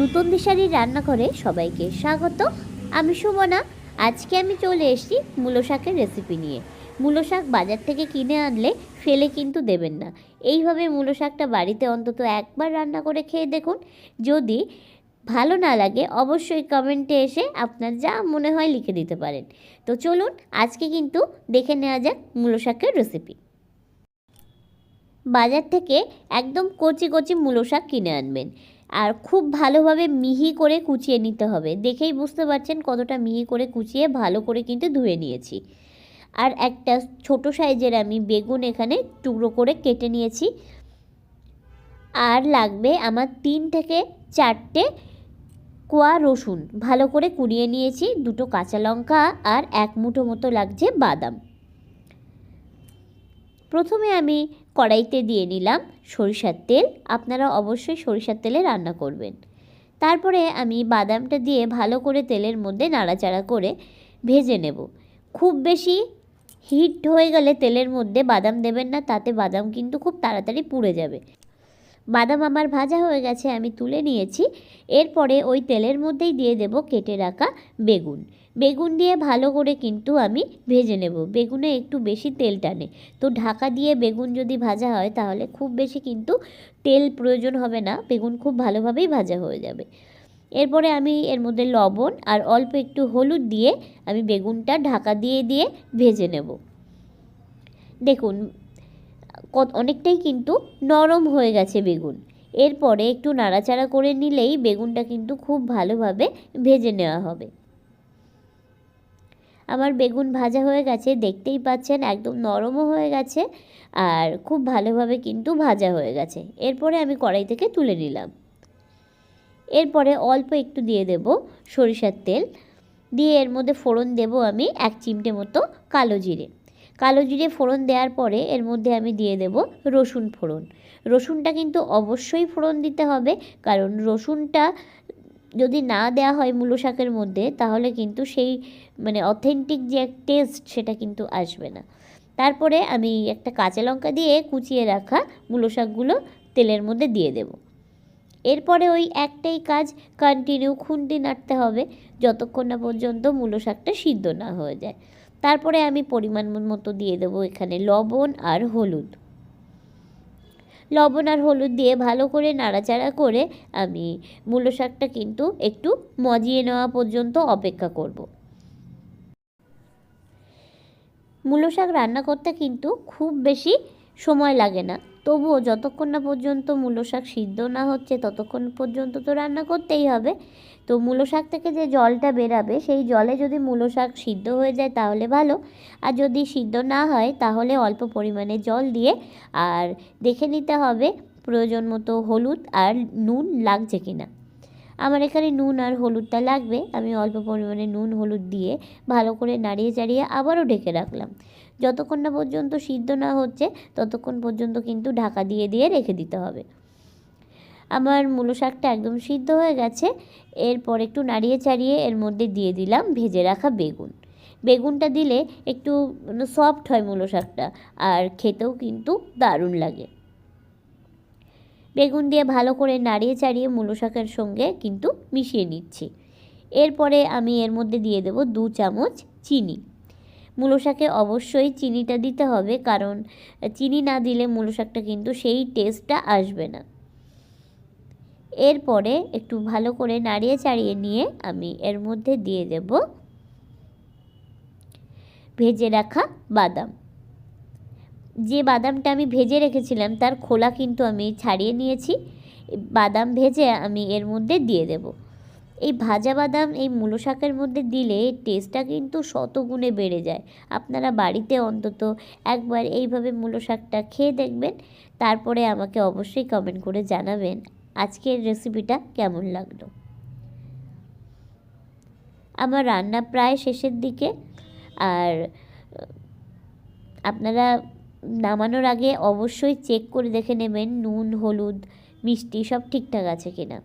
নতুন দিশারির রান্নাঘরে সবাইকে স্বাগত। আমি সুমনা, আজকে আমি চলে এসেছি মূলো শাকের রেসিপি নিয়ে। মূলো শাক বাজার থেকে কিনে আনলে ফেলে কিন্তু দেবেন না। এইভাবে মূলো শাকটা বাড়িতে অন্তত একবার রান্না করে খেয়ে দেখুন। যদি ভালো না লাগে, অবশ্যই কমেন্টে এসে আপনার যা মনে হয় লিখে দিতে পারেন। তো চলুন, আজকে কিন্তু দেখে নেওয়া যাক মূলো শাকের রেসিপি বাজার থেকে একদম কচি কচি মূলো শাক কিনে আনবেন। আর খুব ভালোভাবে মিহি করে কুচিয়ে নিতে হবে। দেখেই বুঝতে পারছেন কতটা মিহি করে কুচিয়ে ভালো করে কিন্তু ধুয়ে নিয়েছি। আর একটা ছোট সাইজের আমি বেগুন এখানে টুকরো করে কেটে নিয়েছি। আর লাগবে আমার তিন থেকে চারটে কোয়া রসুন। ভালো করে কুড়িয়ে নিয়েছি, দুটো কাঁচা লঙ্কা আর এক মুঠো মতো লাগছে বাদাম। প্রথমে আমি কড়াইতে দিয়ে নিলাম সরিষার তেল। আপনারা অবশ্যই সরিষার তেলে রান্না করবেন। তারপরে আমি বাদামটা দিয়ে ভালো করে তেলের মধ্যে নাড়াচাড়া করে ভেজে নেব। খুব বেশি হিট হয়ে গেলে তেলের মধ্যে বাদাম দেবেন না, তাতে বাদাম কিন্তু খুব তাড়াতাড়ি পুড়ে যাবে। বাদাম আমার ভাজা হয়ে গেছে, আমি তুলে নিয়েছি। এরপরে ওই তেলের মধ্যেই দিয়ে দেব কেটে রাখা বেগুন। বেগুন দিয়ে ভালো করে কিন্তু আমি ভেজে নেব। বেগুনে একটু বেশি তেল টানে। তো ঢাকা দিয়ে বেগুন যদি ভাজা হয়, তাহলে খুব বেশি কিন্তু তেল প্রয়োজন হবে না। বেগুন খুব ভালোভাবেই ভাজা হয়ে যাবে। এরপরে আমি এর মধ্যে লবণ আর অল্প একটু হলুদ দিয়ে আমি বেগুনটা ঢাকা দিয়ে দিয়ে ভেজে নেব। দেখুন অনেকটাই কিন্তু নরম হয়ে গেছে বেগুন। এরপরে একটু নাড়াচাড়া করে নিলেই বেগুনটা কিন্তু খুব ভালোভাবে ভেজে নেওয়া হবে। আমার বেগুন ভাজা হয়ে গেছে, দেখতেই পাচ্ছেন একদম নরমও হয়ে গেছে আর খুব ভালোভাবে কিন্তু ভাজা হয়ে গেছে। এরপরে আমি কড়াই থেকে তুলে নিলাম। এরপরে অল্প একটু দিয়ে দেব সরিষার তেল। দিয়ে এর মধ্যে ফোড়ন দেব আমি এক চিমটে মতো কালো জিরে। কালো জিরে ফোড়ন দেওয়ার পরে এর মধ্যে আমি দিয়ে দেব রসুন ফোড়ন। রসুনটা কিন্তু অবশ্যই ফোড়ন দিতে হবে, কারণ রসুনটা যদি না দেওয়া হয় মূলো শাকের মধ্যে, তাহলে কিন্তু সেই মানে অথেন্টিক যে এক টেস্ট সেটা কিন্তু আসবে না। তারপরে আমি একটা কাঁচা লঙ্কা দিয়ে কুচিয়ে রাখা মূলো শাকগুলো তেলের মধ্যে দিয়ে দেব। এরপরে ওই একটাই কাজ কন্টিনিউ খুন্তি নাড়তে হবে, যতক্ষণ না পর্যন্ত মূলো শাকটা সিদ্ধ না হয়ে যায়। তারপরে আমি পরিমাণ মতো দিয়ে দেবো এখানে লবণ আর হলুদ। লবণ আর হলুদ দিয়ে ভালো করে নাড়াচাড়া করে আমি মূলো শাকটা কিন্তু একটু মজিয়ে নেওয়া পর্যন্ত অপেক্ষা করব। মূলো শাক রান্না করতে কিন্তু খুব বেশি সময় লাগে না। তবুও যতক্ষণ না পর্যন্ত মূলো শাক সিদ্ধ না হচ্ছে, ততক্ষণ পর্যন্ত তো রান্না করতেই হবে। তো মূলো শাক থেকে যে জলটা বেরাবে, সেই জলে যদি মূলো শাক সিদ্ধ হয়ে যায় তাহলে ভালো। আর যদি সিদ্ধ না হয় তাহলে অল্প পরিমাণে জল দিয়ে, আর দেখে নিতে হবে প্রয়োজন মতো হলুদ আর নুন লাগছে কিনা। আমার এখানে নুন আর হলুদটা লাগবে। আমি অল্প পরিমাণে নুন, হলুদ দিয়ে ভালো করে নাড়িয়ে চাড়িয়ে আবারও ঢেকে রাখলাম। যতক্ষণ না পর্যন্ত সিদ্ধ না হচ্ছে, ততক্ষণ পর্যন্ত কিন্তু ঢাকা দিয়ে দিয়ে রেখে দিতে হবে। আমার মূলো শাকটা একদম সিদ্ধ হয়ে গেছে। এরপর একটু নাড়িয়ে চাড়িয়ে এর মধ্যে দিয়ে দিলাম ভেজে রাখা বেগুন। বেগুনটা দিলে একটু সফট হয় মূলো শাকটা, আর খেতেও কিন্তু দারুণ লাগে। বেগুন দিয়ে ভালো করে নাড়িয়ে চাড়িয়ে মূলো শাকের সঙ্গে কিন্তু মিশিয়ে নিচ্ছি। এরপরে আমি এর মধ্যে দিয়ে দেব দু চামচ চিনি। মূলো শাকে অবশ্যই চিনিটা দিতে হবে কারণ চিনি না দিলে মূলো শাকটা কিন্তু সেই টেস্টটা আসবে না। এরপরে একটু ভালো করে নাড়িয়ে চাড়িয়ে নিয়ে আমি এর মধ্যে দিয়ে দেব ভেজে রাখা বাদাম। যে বাদামটা আমি ভেজে রেখেছিলাম, তার খোলা কিন্তু আমি ছাড়িয়ে নিয়েছি। বাদাম ভেজে আমি এর মধ্যে দিয়ে দেব। এই ভাজা বাদাম, এই মূলো শাকের মধ্যে দিলে টেস্টটা কিন্তু শতগুণে বেড়ে যায়। আপনারা বাড়িতে অন্তত একবার এইভাবে মূলো শাকটা খেয়ে দেখবেন। তারপরে আমাকে অবশ্যই কমেন্ট করে জানাবেন আজকের রেসিপিটা কেমন লাগল। আমার রান্না প্রায় শেষের দিকে। আর, আপনারা নামানোর আগে অবশ্যই চেক করে দেখে নেবেন নুন, হলুদ, মিষ্টি সব ঠিকঠাক আছে কিনা।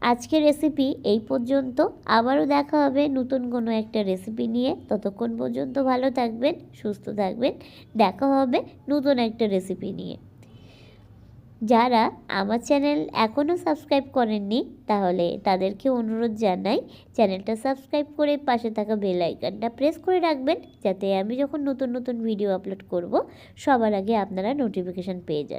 আজকের রেসিপি এই পর্যন্ত। আবারও দেখা হবে নতুন কোনো একটা রেসিপি নিয়ে। ততক্ষণ পর্যন্ত ভালো থাকবেন, সুস্থ থাকবেন। দেখা হবে নতুন একটা রেসিপি নিয়ে। যারা আমার চ্যানেল এখনও সাবস্ক্রাইব করেননি, তাহলে তাদেরকে অনুরোধ জানাই চ্যানেলটা সাবস্ক্রাইব করে পাশে থাকা বেল আইকনটা প্রেস করে রাখবেন, যাতে আমি যখন নতুন নতুন ভিডিও আপলোড করব, সবার আগে আপনারা নোটিফিকেশান পেয়ে যান।